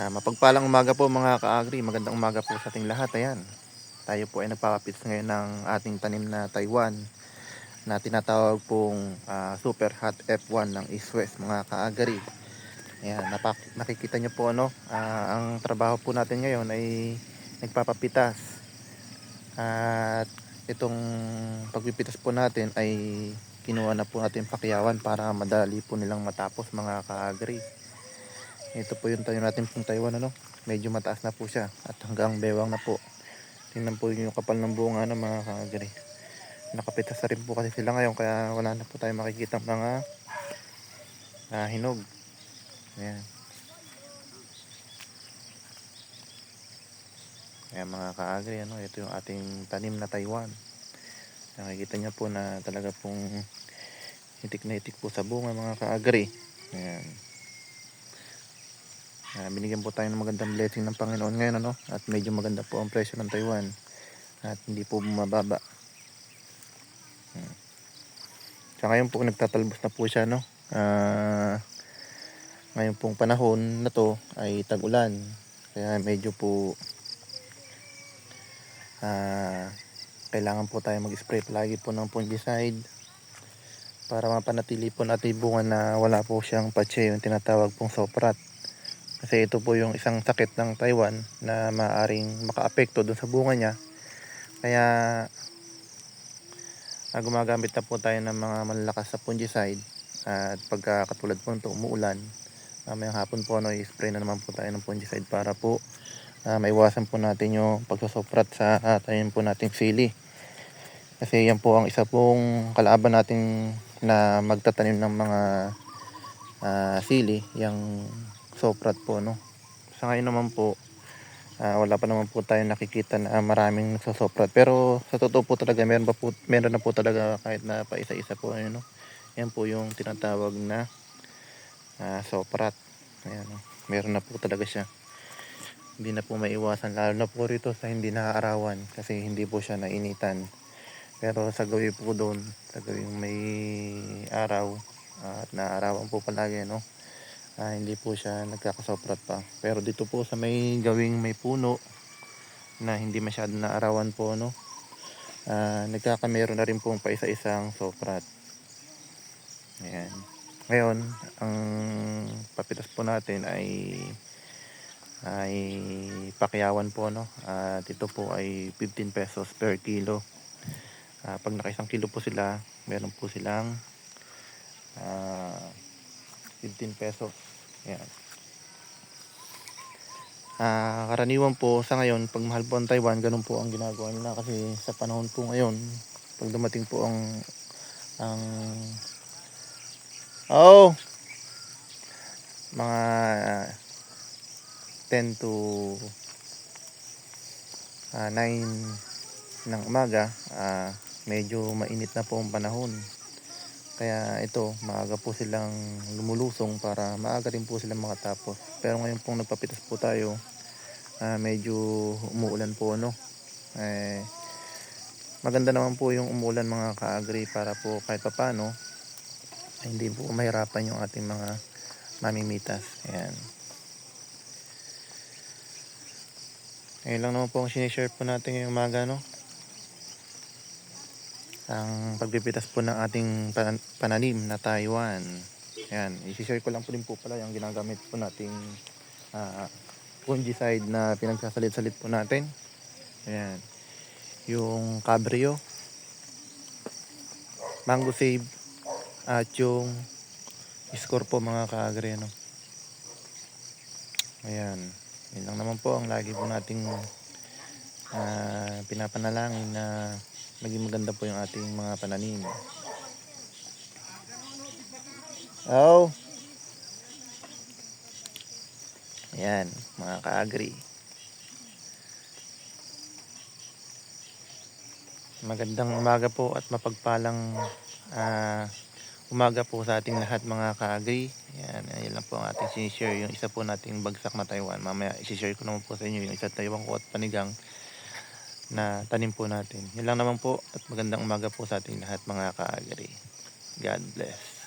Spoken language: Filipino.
Ah, mapagpalang umaga po mga ka-agri. Magandang umaga po sa ating lahat. Ayan. Tayo po ay nagpapapits ngayon ng ating tanim na Taiwan na tinatawag pong ah, Super Hot F1 ng East West mga ka-agri. Ayan, napak nakikita nyo po ano, ah, ang trabaho po natin ngayon ay nagpapapitas. At itong pagpipitas po natin ay kinuha na po natin pakyawan para madali po nilang matapos mga ka-agri. Ito po yung tayo natin pong Taiwan ano. Medyo mataas na po siya at hanggang bewang na po. Tingnan po yung kapal ng bunga ng mga kagari. Nakapitas na rin po kasi sila ngayon kaya wala na po tayo makikita mga ah, hinog. Ayan. Ayan mga kaagri, ano, ito yung ating tanim na Taiwan. Nakikita niyo po na talaga pong itik na itik po sa bunga mga kaagri. Ayan. Ah, binigyan po tayo ng magandang blessing ng Panginoon ngayon ano at medyo maganda po ang presyo ng Taiwan at hindi po bumababa. Hmm. Sa ngayon po nagtatalbos na po siya no. Ah, ngayon pong panahon na to ay tag-ulan kaya medyo po ah, kailangan po tayo mag-spray palagi po ng fungicide para mapanatili po natin bunga na wala po siyang patche yung tinatawag pong soprat. Kasi ito po yung isang sakit ng Taiwan na maaring makaapekto dun sa bunga niya. Kaya ah, gumagamit na po tayo ng mga malalakas na fungicide at pagka katulad po nito umuulan mamayang hapon po ano, i-spray na naman po tayo ng fungicide para po ah, maiwasan po natin yung pagsusoprat sa uh, tanim po nating sili. Kasi yan po ang isa pong kalaban nating na magtatanim ng mga ah, sili, yung soprat po no. Sa ngayon naman po ah, wala pa naman po tayo nakikita na maraming nagsosoprat pero sa totoo po talaga meron pa po meron na po talaga kahit na pa isa-isa po ano. Yan po yung tinatawag na ah, soprat. Ayan, no. meron na po talaga siya. Hindi na po maiwasan lalo na po rito sa hindi naaarawan kasi hindi po siya nainitan. Pero sa gawi po doon, sa gawing may araw at naarawan po palagi no. Ah, hindi po siya nagkakasoprat pa. Pero dito po sa may gawing may puno na hindi masyado naarawan po no. Ah, nagkakamero na rin pong pa isa-isang soprat. Ayan. Ngayon, ang papitas po natin ay ay pakyawan po no. At ito po ay 15 pesos per kilo. Ah, pag naka isang kilo po sila, meron po silang ah, 15 pesos. Ayan. Ah, karaniwan po sa ngayon, pag mahal po ang Taiwan, ganun po ang ginagawa nila kasi sa panahon po ngayon, pag dumating po ang ang oh mga 10 to ah, 9 ng umaga, ah, medyo mainit na po ang panahon. Kaya ito, maaga po silang lumulusong para maaga rin po silang makatapos. Pero ngayon pong nagpapitas po tayo, ah, medyo umuulan po no. Eh, maganda naman po yung umuulan mga ka-agri para po kahit papano ay hindi po mahirapan yung ating mga mamimitas. Ayan. Ayun lang naman po ang sinishare po natin ngayong umaga no. Ang pagpipitas po ng ating pan- pananim na Taiwan. Ayan, i-share ko lang po din po pala yung ginagamit po nating ah, fungicide na pinagsasalit-salit po natin. Ayan. Yung Cabrio, Mango Save, at yung Score po mga kaagri. No? Ayan. Yun lang naman po ang lagi po nating ah, pinapanalangin na maging maganda po yung ating mga pananim. Oh. Ayan, mga ka-agri. Magandang umaga po at mapagpalang ah, umaga po sa ating lahat mga ka-agri. Ayan, ayan lang po ang ating sinishare. Yung isa po nating bagsak na Taiwan. Mamaya isishare ko naman po sa inyo yung isa Taiwan ko at panigang na tanim po natin. Yun lang naman po at magandang umaga po sa ating lahat mga ka-agri. God bless.